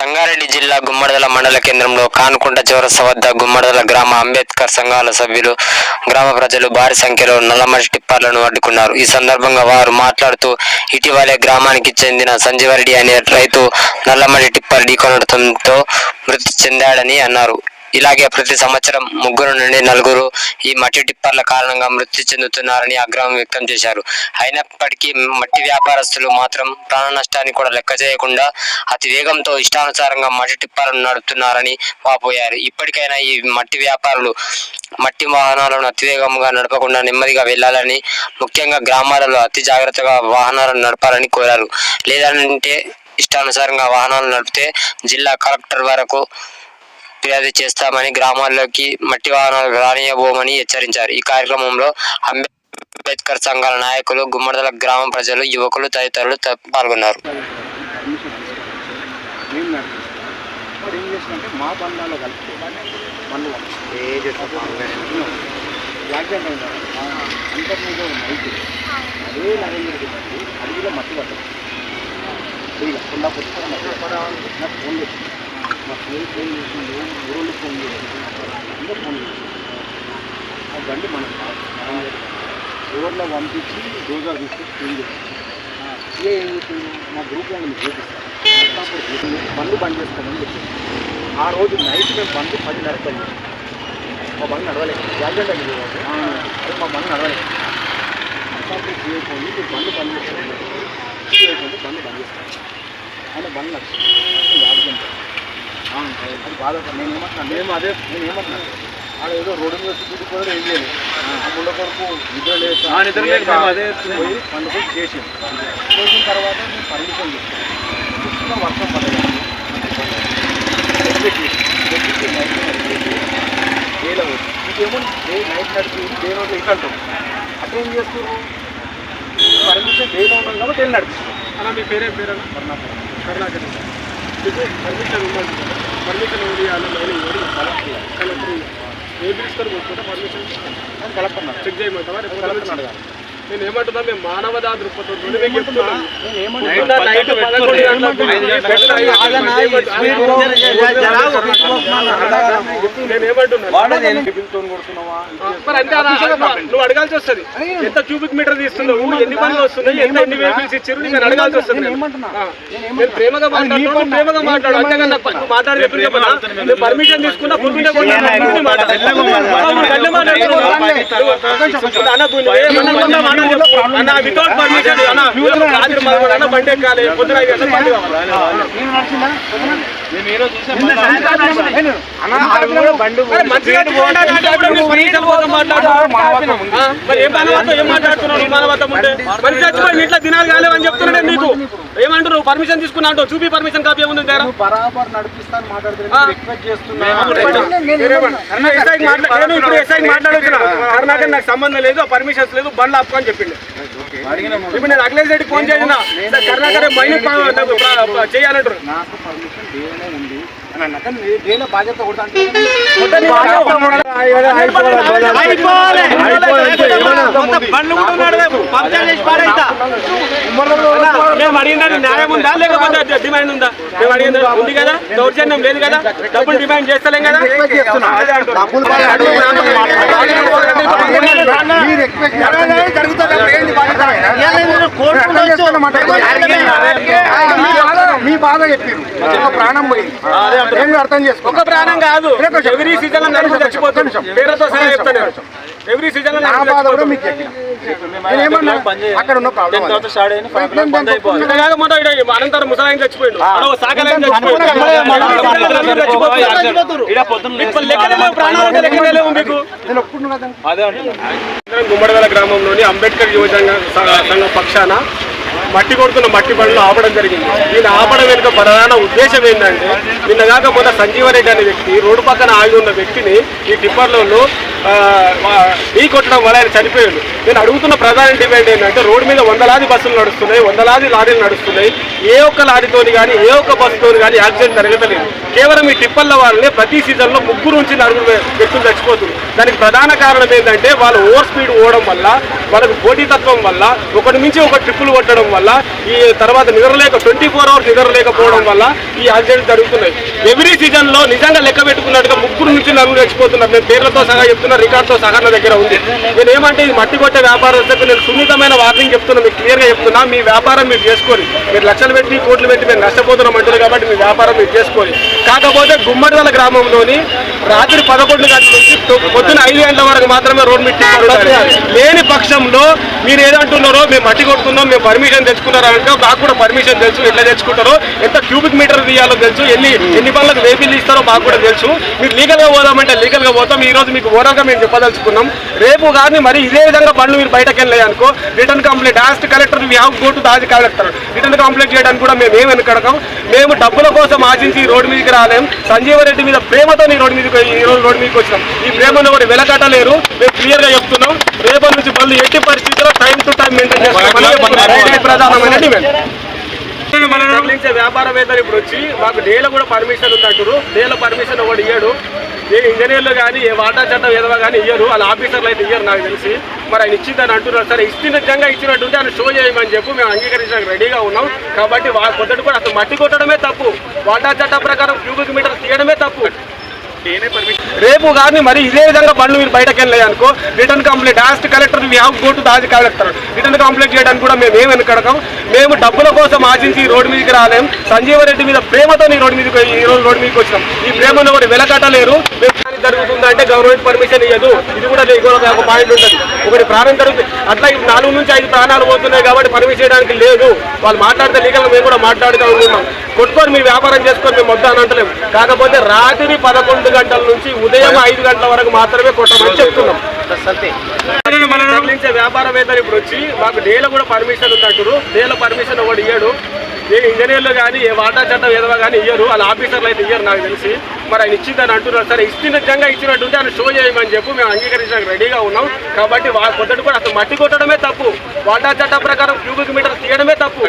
సంగారెడ్డి జిల్లా గుమ్మడదల మండల కేంద్రంలో కానుకుంట చౌరస్తా వద్ద గుమ్మడదల గ్రామ అంబేద్కర్ సంఘాల సభ్యులు గ్రామ ప్రజలు భారీ సంఖ్యలో నల్లమట్టి టిప్పర్లను అడ్డుకున్నారు. ఈ సందర్భంగా వారు మాట్లాడుతూ ఇటీవలే గ్రామానికి చెందిన సంజీవరెడ్డి అనే రైతు నల్లమట్టి టిప్పర్ ఢీకొనడంతో మృతి చెందాడని అన్నారు. ఇలాగే ప్రతి సంవత్సరం ముగ్గురు నుండి నలుగురు ఈ మట్టి టిప్పర్ల కారణంగా మృతి చెందుతున్నారని ఆగ్రహం వ్యక్తం చేశారు. అయినప్పటికీ మట్టి వ్యాపారస్తులు మాత్రం ప్రాణ నష్టాన్ని కూడా లెక్క చేయకుండా అతి వేగంతో ఇష్టానుసారంగా మట్టి టిప్పర్లను నడుపుతున్నారని వాపోయారు. ఇప్పటికైనా ఈ మట్టి వ్యాపారులు మట్టి వాహనాలను అతివేగంగా నడపకుండా నెమ్మదిగా వెళ్ళాలని ముఖ్యంగా గ్రామాలలో అతి జాగ్రత్తగా వాహనాలను నడపాలని కోరారు. లేదంటే ఇష్టానుసారంగా వాహనాలు నడిపితే జిల్లా కలెక్టర్ వరకు ఫిర్యాదు చేస్తామని గ్రామాల్లోకి మట్టి వాహనాలు రానియబోమని హెచ్చరించారు. ఈ కార్యక్రమంలో అంబేద్కర్ సంఘాల నాయకులు గుమ్మడిదల గ్రామ ప్రజలు యువకులు తదితరులు పాల్గొన్నారు. అడవిలో మట్టి పడ్డాడు ఫ్రీగా కొండా పుస్తకం మట్టి పడ్డాడు. ఫోన్ చేసింది ఊరోళ్ళు ఫోన్ చేసింది అందరూ ఫోన్ చేసింది ఆ బండి మనకు ఎవరిలో పంపించి రోజా తీసుకొని ఫోన్ చేసింది ఏ ఏం చెప్పింది మా గ్రూప్లో మీకు చూపిస్తాను అప్పుడు బండ్లు బంద్ చేస్తామని చెప్పింది ఆ రోజు నైట్ మేము బండ్లు పదిన్నరకు వెళ్ళి మా బండి నడవలేదు. జాగ్రత్త అయింది. అదే మా బండి నడవలేదు. అప్పుడు చేయకుండా మీరు బండ్లు బంద్ చేస్తాను చేయకుండా బండ్లు బంద్ చేసుకోండి ఆయన బండి నడుస్తుంది అది బాధపడి నేను ఏమంటున్నాను మేము అదే నేను ఏమంటున్నాను ఆడ ఏదో రోడ్డు మీద చుట్టూ కూడా ఏం లేదు ఆ ముళ్ళ కొరకు నిద్ర లేదు అదే పోయి పండుగ చేసాం చేసిన తర్వాత మేము పర్మిషన్ తీసుకున్నాం వర్షం పడలేదు డేలో ఇంకేమో డే నైట్ నడిపి డే రోజు ఇట్లా అంటాం అట్లా ఏం చేస్తారు పర్మిషన్ డేలో ఉన్నాం కాబట్టి వెళ్ళి నడిపిస్తాం అలా మీ పేరే పేరు కర్ణాటక కర్ణాటక మీకు పర్మిషన్ ఉండాలి పర్మిషన్ ఎవరు ఇవ్వాలి నేను ఎవరు కలెక్టర్ ఏ పిలుస్తారు కూడా పర్మిషన్ కలెక్టర్ చెక్ చేయమంటావా? రేపు కలెక్టర్ కలెక్టర్ అడగాలి. నేను ఏమంటున్నా మేము మానవతా దృక్పథంతో మీకు నైట్ పదకొండు నువ్వు అడగాల్సి వస్తుంది ఎంత క్యూబిక్ మీటర్ తీస్తున్నావు ఎన్ని పనులు వస్తున్నాయి ఎంత ఎన్ని వెహికల్స్ ఇచ్చారు నేను అడగాల్సి వస్తుంది నేను ప్రేమగా మాట్లాడుతున్నాను నువ్వు ప్రేమగా మాట్లాడు అంతేగా నాకు నువ్వు మాట్లాడి చెప్పిన పర్మిషన్ తీసుకున్నా మాట్లాడు. వితౌట్ పర్మిషన్ అన్న బండి ఎక్కాలి పొద్దున బండి అంటే ఇంట్లో దినాలు కాలేవని చెప్తున్నాడే నీకు. ఏమంటారు పర్మిషన్ తీసుకున్నా అంటావు చూపి పర్మిషన్ కాపీ ఏముంది దగ్గర? బరాబర్ నడిపిస్తాను మాట్లాడుతున్నా. నాకు సంబంధం లేదు పర్మిషన్స్ లేదు బండ్లు ఆపుకో అని చెప్పిండు. ఇప్పుడు నేను అఖిలేష్ రెడ్డి ఫోన్ చేసిన కర్ణాటక మైనింగ్ చేయాలంటారు ఉంది. అని బాధ్యత మేము అడిగినది న్యాయం ఉందా? లేకపోతే డిమాండ్ ఉందా? మేము అడిగింది ఉంది కదా? దౌర్జన్యం లేదు కదా? డబ్బులు డిమాండ్ చేస్తలేం కదా? జరుగుతుంది ఏంది బాధ్యత? అర్థం చేసుకోవాలన్నమాట. మీ బాధ- చెప్పారు ఒక ప్రాణం పోయింది. అర్థం చేసుకో. ఒక ప్రాణం కాదు. ఎవరీ సీజన్లో చచ్చిపోతుంది పేరుతో సహా చెప్తాను ఎవరీ సీజన్ నా బాధ కూడా మీకు చెప్పిన. నేను ఏమన్నా అక్కడ ఉన్న ప్రాబ్లం అనంతరం ముసలాయన చచ్చిపోయిండు. చచ్చిపోయిండు. గ్రామంలోని అంబేద్కర్ యువజన సంఘ పక్షాన మట్టి కొడుతున్న మట్టి బండ్లు ఆపడం జరిగింది. దీన్ని ఆపడం వెనుక ప్రధాన ఉద్దేశం ఏంటంటే నిన్న మొన్న సంజీవరెడ్డి అనే వ్యక్తి రోడ్డు పక్కన ఆగి ఉన్న వ్యక్తిని ఈ టిప్పర్లలో ఆ, ఢీ కొట్టడం వల్ల ఆయన చనిపోయాడు. నేను అడుగుతున్న ప్రధాన డిమాండ్ ఏంటంటే రోడ్డు మీద వందలాది బస్సులు నడుస్తున్నాయి వందలాది లారీలు నడుస్తున్నాయి. ఏ ఒక్క లారీతోని కానీ ఏ ఒక్క బస్సుతోని కానీ యాక్సిడెంట్ జరగలేదు కేవలం ఈ టిప్పర్ల వాళ్ళని ప్రతి సీజన్లో ముగ్గురు నుంచి నలుగురు వ్యక్తులు చచ్చిపోతుంది దానికి ప్రధాన కారణం ఏంటంటే వాళ్ళు ఓవర్ స్పీడ్ పోవడం వల్ల వాళ్ళకు పోటీతత్వం వల్ల ఒకటి మించి ఒక ట్రిప్పులు కొట్టడం వల్ల ఈ తర్వాత నిద్రలేక ట్వంటీ ఫోర్ అవర్స్ నిద్రలేకపోవడం వల్ల ఈ యాక్సిడెంట్ జరుగుతున్నాయి. ఎవ్రీ సీజన్లో నిజంగా లెక్క పెట్టుకున్నట్టుగా ముగ్గురు నుంచి నలుగురు చచ్చిపోతున్నారు. నేను పేర్లతో సహా చెప్తున్నా రికార్డ్తో సహా నా దగ్గర ఉంది. నేను ఏమంటే ఇది మట్టి కొట్టే వ్యాపారస్తులకు నేను సున్నితమైన వార్నింగ్ చెప్తున్నా మీకు క్లియర్గా చెప్తున్నా మీ వ్యాపారం మీరు చేసుకోండి మీరు లక్షలు పెట్టి కోట్లు పెట్టి మీరు నష్టపోతున్న అంటారు కాబట్టి మీ వ్యాపారం మీరు చేసుకోండి కాకపోతే గుమ్మడిదల గ్రామంలోని రాత్రి పదకొండు గంటల నుంచి పొద్దున ఐదు గంటల వరకు మాత్రమే రోడ్ మిట్టి లేని పక్షంలో మీరు ఏదంటున్నారో మేము మట్టి కొడుతున్నాం మేము పర్మిషన్ తెచ్చుకున్నారా అంటే మాకు కూడా పర్మిషన్ తెలుసు ఎట్లా తెచ్చుకుంటారో ఎంత క్యూబిక్ మీటర్ తీయాలో తెలుసు ఎన్ని ఎన్ని పనులకు వేబిల్ ఇస్తారో మాకు కూడా తెలుసు. మీరు లీగల్గా పోదామంటే లీగల్గా పోతాం. ఈ రోజు మీకు ఓవరాల్గా మేము చెప్పదలుచుకున్నాం. రేపు కానీ మరి ఇదే విధంగా బండ్లు మీరు బయటకు వెళ్ళాయి అనుకో return complaint last collector we have go to the collector return complaint చేయడానికి కూడా మేము ఏం వెనకడకం మేము డబ్బుల కోసం ఆశించి ఈ రోడ్డు మీదకి రాలేం సంజీవరెడ్డి మీద ప్రేమతో ఈ రోడ్డు మీదకి ఈ రోజు రోడ్డు మీదకి వచ్చినాం ఈ ప్రేమను కూడా వెలకట్టలేరు మేము క్లియర్గా చెప్తున్నాం రేపటి నుంచి బండ్లు ఎట్టి పరిస్థితుల్లో టైం టు టైం మెయింటైన్ చేస్తాం ప్రధానమైన డిమాండ్ వ్యాపారవేత్తలు ఇప్పుడు వచ్చి మాకు డేలో కూడా పర్మిషన్ ఉంది అంటారు డేలో పర్మిషన్ ఒకటి ఇయ్యడు ఏ ఇంజనీర్లు కానీ ఏ వాటా చట్టం ఏదో కానీ ఇయ్యరు. వాళ్ళ ఆఫీసర్లు అయితే ఇయ్యరు నాకు తెలిసి. మరి ఆయన ఇచ్చిందని అంటున్నారు. సరే ఇచ్చిన నిజంగా ఇచ్చినట్టు ఉంటే ఆయన షో చేయమని చెప్పి. మేము అంగీకరించడానికి రెడీగా ఉన్నాం. కాబట్టి వా పొద్దుట కూడా అసలు మట్టి కొట్టడమే తప్పు. వాటా చట్టం ప్రకారం క్యూబిక్ మీటర్ తీయడమే తప్పు. రేపు కానీ మరి ఇదే విధంగా బండ్లు మీరు బయటకు వెళ్ళాయి అనుకో return complaint last collector we have go to the collector return complaint చేయడానికి కూడా మేము ఏం వెనకడకం మేము డబ్బుల కోసం ఆశించి రోడ్డు మీదకి రాలేం. సంజీవరెడ్డి మీద ప్రేమతో ఈ రోడ్డు మీదకి ఈ రోజు రోడ్డు మీదకి వచ్చినాం. ఈ ప్రేమను కూడా వెలకట్టలేరు. జరుగుతుందంటే గవర్నమెంట్ పర్మిషన్ ఇవ్వదు ఇది కూడా ఒక పాయింట్ ఉంటుంది. ఒకటి ప్రాణం జరుగుతుంది అట్లా ఈ నాలుగు నుంచి ఐదు ప్రాణాలు పోతున్నాయి కాబట్టి పర్మిషన్ చేయడానికి లేదు. వాళ్ళు మాట్లాడితే లీగల్ మేము కూడా మాట్లాడుతూ ఉన్నాం. కొట్టుకొని మీ వ్యాపారం చేసుకొని మేము వద్దా అని అంటలేము కాకపోతే రాత్రి పదకొండు గంటల నుంచి ఉదయం ఐదు గంటల వరకు మాత్రమే కొట్టమని చెప్తున్నాం. తరలించే వ్యాపారవేత్తలు ఇప్పుడు వచ్చి మాకు డేలో కూడా పర్మిషన్ ఉంది అంటారు డేలో పర్మిషన్ ఒకటి ఇయ్యడు. ఏ ఇంజనీర్లు కానీ ఏ వాటా చట్టం ఏదో కానీ ఇయ్యరు. వాళ్ళ ఆఫీసర్లు అయితే ఇయ్యరు నాకు తెలిసి. మరి ఆయన ఇచ్చిందని అంటున్నారు. సరే ఇచ్చిన నిజంగా ఇచ్చినట్టు ఉంటే ఆయన షో చేయమని చెప్పి. మేము అంగీకరించడానికి రెడీగా ఉన్నాం. కాబట్టి వా పొద్దుట కూడా అసలు మట్టి కొట్టడమే తప్పు. వాటా చట్టం ప్రకారం క్యూబిక్ మీటర్ తీయడమే తప్పు.